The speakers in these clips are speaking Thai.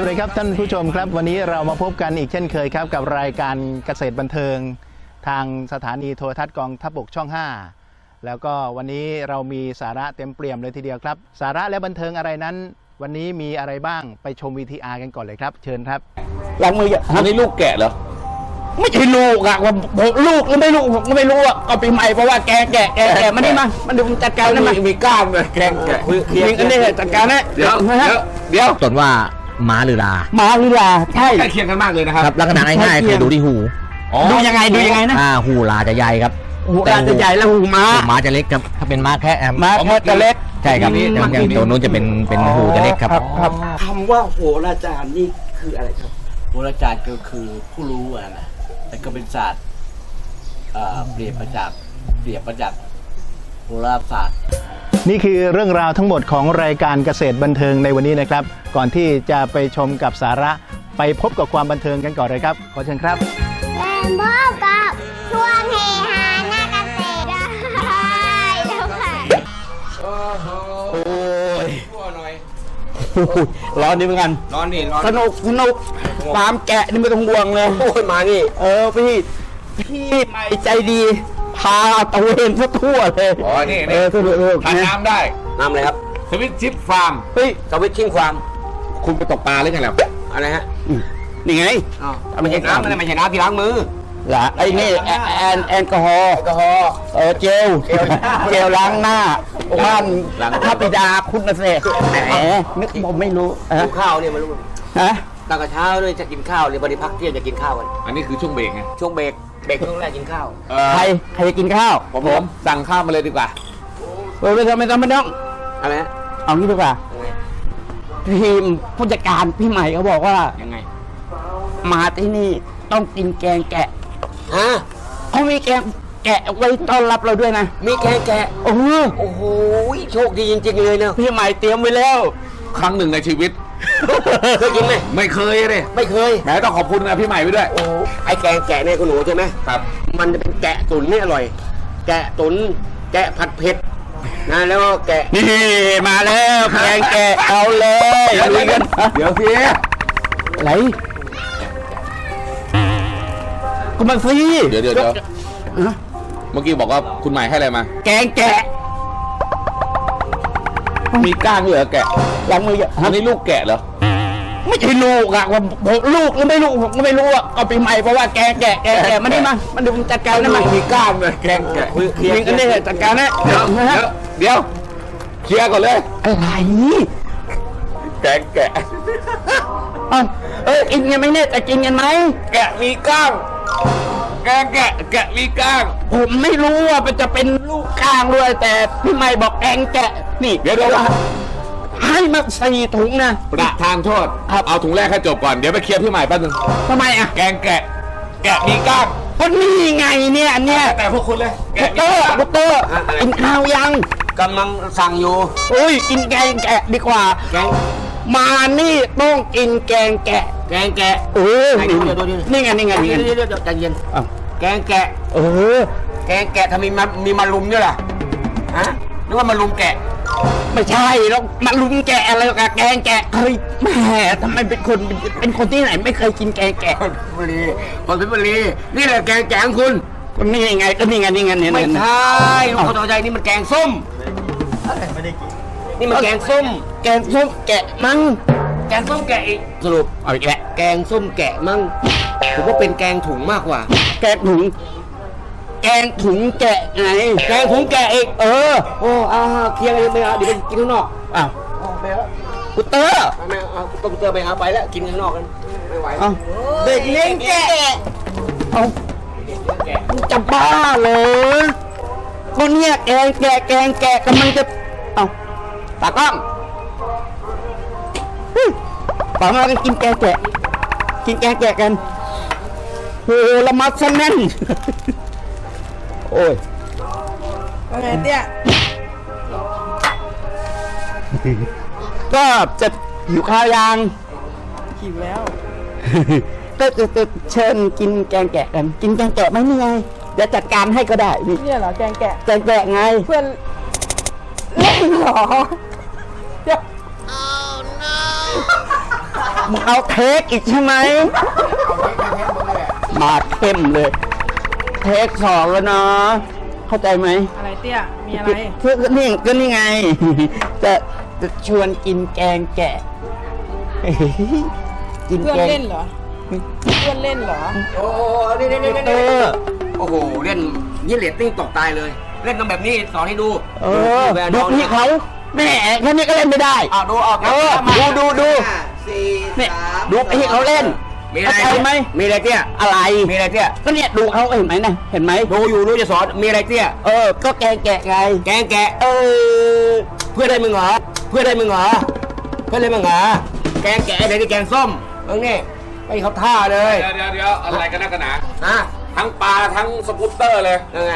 สวัสดีครับท่านผู้ชมครับ วันนี้เรามาพบกันอีกเช่นเคยครับ กับรายการเกษตรบันเทิง ทางสถานีโทรทัศน์กองทัพบกช่อง 5 แล้วก็วันนี้เรามีสาระเต็มเปี่ยมเลยทีเดียวครับ สาระและบันเทิงอะไรนั้น วันนี้มีอะไรบ้างไปชม VTR กันก่อนเลยครับ เชิญครับล้างมืออย่าอันนี้ลูกแกะเหรอไม่ใช่ลูกอะผมผมลูกหรือไม่ลูกผมก็ไม่รู้อะเอาปีใหม่เพราะว่าแกแกแกแกมานี่มามันดูจัดการนะมามีกล้ามเลยแกงแกะยิงกันนี่จัดการนะเดี๋ยวนะฮะเดี๋ยวเดี๋ยวตนว่า ม้าหรือลาหมาลีลาใช่ ใกล้เคียงกันมากเลยนะครับครับลักษณะง่ายๆคือดูที่หูอ๋อดูยังไงดูยังไงนะอ่าหูลาจะใหญ่ครับหูตาจะใหญ่แล้วหูม้า หูม้าจะเล็กครับถ้าเป็นม้าแค่แอมม้าแค่จะเล็ก ใช่ครับอย่างอย่างตัวนู้นจะเป็นเป็นหูจะเล็กครับ ครับ คำว่าโหราจารย์นี่คืออะไรครับ โหราจารย์ก็คือผู้รู้อะนะแต่ก็เป็นศาสตร์เอ่อเปรียบมาจากเปรียบมาจากโหราศาสตร์ นี่คือเรื่องราวทั้งหมดของรายการเกษตรบันเทิงในวันนี้นะครับ ก่อนที่จะไปชมกับสาระไปพบกับความบันเทิงกันก่อนเลยครับ ขอเชิญครับเป็นพบกับช่วงเฮฮาหน้าเกษตรได้แล้วค่ะโอ้ยร้อนดีเหมือนกัน ร้อนนี่ร้อนสนุกสนุกฟาร์มแกะนี่ไม่ต้องห่วงเลยโอ้ยมานี่ เออพี่ พี่ใหม่ใจดี พาตะเวนทั่วเลยอ๋อนี่เอนี่อสนุกสนุกทานนะน้ำได้ น้ำอะไรครับสวิตชิปฟาร์ม เฮ้ยสวิตชิ่งความคุณไปตกปลาหรือไงล่ะอะไรฮะนี่ไง อ้าวไม่ใช่น้ำอะไรไม่ใช่น้ำที่ล้างมือเหรอไอ้นี่แอแอนแอลกอฮอล์แอลกอฮอล์ เออเจลเจลล้างหน้าบ้านพระบิดาคุณนะเสแหมนึกผมไม่รู้ฮะดูข้าวเนี่ยมันรู้ฮะตั้งแต่เช้าด้วยจะกินข้าวเลยวันนี้พักเที่ยงจะกินข้าวกันอันนี้คือช่วงเบรกไงช่วงเบรก เบรกช่วงแรกกินข้าว เอ่อใครใครจะกินข้าวผมผมสั่งข้าวมาเลยดีกว่าเออไม่ต้องไม่ต้องไม่ต้อง อะไรฮะเอางี้ดีกว่ายังไงทีมผู้จัดการพี่ใหม่เขาบอกว่า ยังไงมาที่นี่ต้องกินแกงแกะฮะเขามีแกงแกะไว้ต้อนรับเราด้วยนะมีแกงแกะ โอ้โหโอ้โหโชคดีจริง ๆ เลยเนอะพี่ใหม่เตรียมไว้แล้ว ครั้งหนึ่งในชีวิต เคยกินไหมไม่เคยเลยไม่เคย แหมต้องขอบคุณนะพี่ใหม่ไปด้วย โอ้ไอแกงแกะเนี่ยคุณหนูใช่ไหมครับ มันจะเป็นแกะตุ๋นนี่อร่อย แกะตุ๋นแกะผัดเผ็ดนะแล้วก็แกะนี่มาแล้วแกงแกะเอาเลยเดี๋ยวลุยเดี๋กัยวนเดี๋ยวสิอะไรก็มาสิเดี๋ยวเดี๋ยวเดี๋ยวเมื่อกี้บอกว่าคุณใหม่ให้อะไรมา แกงแกะ มีก้างด้วยเหรอแกะล้างมืออย่าอันนี้ลูกแกะเหรอ ไม่ใช่ลูกอะผมผมลูกหรือไม่ลูกผมก็ไม่รู้อะเอาปีใหม่เพราะว่าแกแกะแกแกมานี่มามันดูจัดการนะมามีกล้ามเลยแกงแกะยิงกันนี่จัดการนะเดี๋ยวนะฮะเดี๋ยวเดี๋ยวเคลียร์ก่อนเลย อะไรแกงแกะเอ้าเออกินกันไหมเนี่ยจะกินกันไหมแกะมีกล้าง แกงแกะแกะมีกล้าง ผมไม่รู้ว่ามันจะเป็นลูกก้างด้วยแต่พี่ใหม่บอกแกงแกะ นี่เดี๋ยวเดี๋ยวให้มาสี่ถุงนะประทานโทษครับเอาถุงแรกให้จบก่อน เดี๋ยวไปเคลียร์พี่ใหม่แป๊บนึงทำไมอะแกงแกะ แกะมีกล้างก็นี่ไงเนี่ยเนี่ยแต่พวกคุณเลยกุตเตอร์กุตเตอร์กินข้าวยังกำลังสั่งอยู่โอ้ยกินแกงแกะดีกว่า แกงมานี่ต้องกินแกงแกะแกงแกะเออไหนดูเดี๋ยวดูดิ นี่ไงนี่ไงนี่ไงเดี๋ยวเดี๋ยวเดี๋ยวใจเย็นอ้าว แกงแกะ เออแกงแกะทำไมมามีมาลุมด้วยล่ะฮะนึกว่ามาลุมแกะ ไม่ใช่แล้วมาลุมแกะอะไรกับแกงแกะเฮ้ยแหมทำไมเป็นคนเป็นคนที่ไหนไม่เคยกินแกงแกะคนเพชรบุรีคนเพชรบุรีนี่แหละแกงแกะของคุณ ก็นี่ไงก็นี่ไงนี่ไงเนี่ยไม่เนี่ยใช่ลูกคนต่อใจนี่มันแกงส้มนี่มันแกงส้ม แกงส้มแกะมั้งแกงส้มแกะอีก สรุปเอาอีกแล้วแกงส้มแกะมั้งผมว่าเป็นแกงถุงมากกว่า แกงถุง แกงถุงแกะไงแกงถุงแกะอีกเออโอ้อาเคลียร์กันไม่เอาเดี๋ยวไปกินข้างนอกอ้าวกุตเตอร์ไม่เอาก็เจอไปเอาไปแล้วกินข้างนอกกันไม่ไหวเอาเด็กเลี้ยงแกะเอาจะบ้าเลยคนเนี้ยแกงแกะแกงแกะกำลังจะเอาตากล้องเฮ้ยป่ามากันกินแกงแกะกินแกงแกะกันโอ้ละมัดซะแน่น โอ้ยว่าไงเตี้ยก็จะหิวข้าวยังหิวแล้ว ก็จะจะเชิญกินแกงแกะกัน กินแกงแกะไหมนี่ไงเดี๋ยวจัดการให้ก็ได้นี่เนี่ยเหรอแกงแกะ แกงแกะไง เพื่อนเล่นเหรอเดี๋ยวมึงเอาเทคอีกใช่ไหมมาเข้มเลย เทคสองแล้วเนาะเข้าใจไหมอะไรเตี้ย มีอะไรก็ก็นี่ก็นี่ไง จะจะชวนกินแกงแกะ กินเพื่อนแกงเล่นเหรอ เพื่อนเล่นเหรอ โอ้โหนี่นี่นี่เอนี่อ โอ้โห เล่นยี่เลตติ้งตกตายเลย เล่นกันแบบนี้สอนให้ดูเออดูพี่เขาแม่แค่นี้ก็เล่นไม่ได้ อ่าดูออกเออดูดูดูสี่เนี่ยดูพี่เขาเล่น มีอะไรเข้าใจไหม มีอะไรเตี้ย อะไรมีอะไรเตี้ย ก็เนี่ยดูเขาเห็นไหมนะเห็นไหมดูอยู่รู้จะสอน มีอะไรเตี้ย เออ ก็แกงแกะไงแกงแกะ เออ เพื่อนได้มึงเหรอ เพื่อนได้มึงเหรอ เพื่อนได้มึงเหรอ แกงแกะไหนที่แกงส้มมึงนี่ไม่เขาท่าเลยเดี๋ยวเดี๋ยวเดี๋ยวอะไรกันนักกันหนาฮะทั้งปลาทั้งสกูตเตอร์เลย ยังไง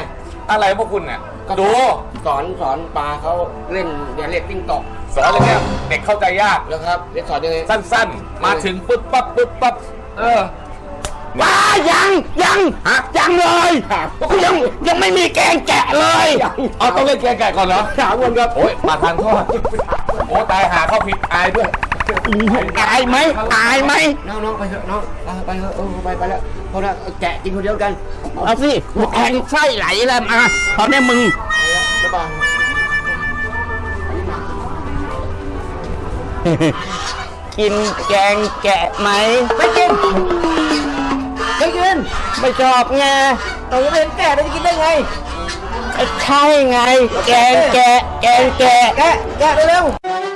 อะไรพวกคุณเนี่ยก็ดูสอนสอนปลาเขาเล่นเดี๋ยวเล่นติ้งตอกสอนอย่างเงี้ยเด็กเข้าใจยากแล้วครับเล่นสอนยังไง สั้นๆ มาถึงปุ๊บปั๊บปุ๊บปั๊บ เออว้ายังยังฮะยังเลยยังยังไม่มีแกงแกะเลยเอาต้องเล่นแกงไก่ก่อนเหรอถามคนครับโอ้ยมาทางทอดโอ้ตายหาเข้าผิดอายด้วยอายไหมอายไหมน้องน้องไปเถอะน้องไปไปเถอะเออไปไปแล้วเพราะว่าแกะกินคนเดียวกันเอาสิแทงไส้ไหลแล้วมาตอนนี้มึงสบาย กินแกงแกะไหม ไม่กินไม่กินไม่ชอบไงเราจะเป็นแกะเราจะกินได้ไง ใช่ไง แกงแกะ แกงแกะ แกะแกะเร็วๆ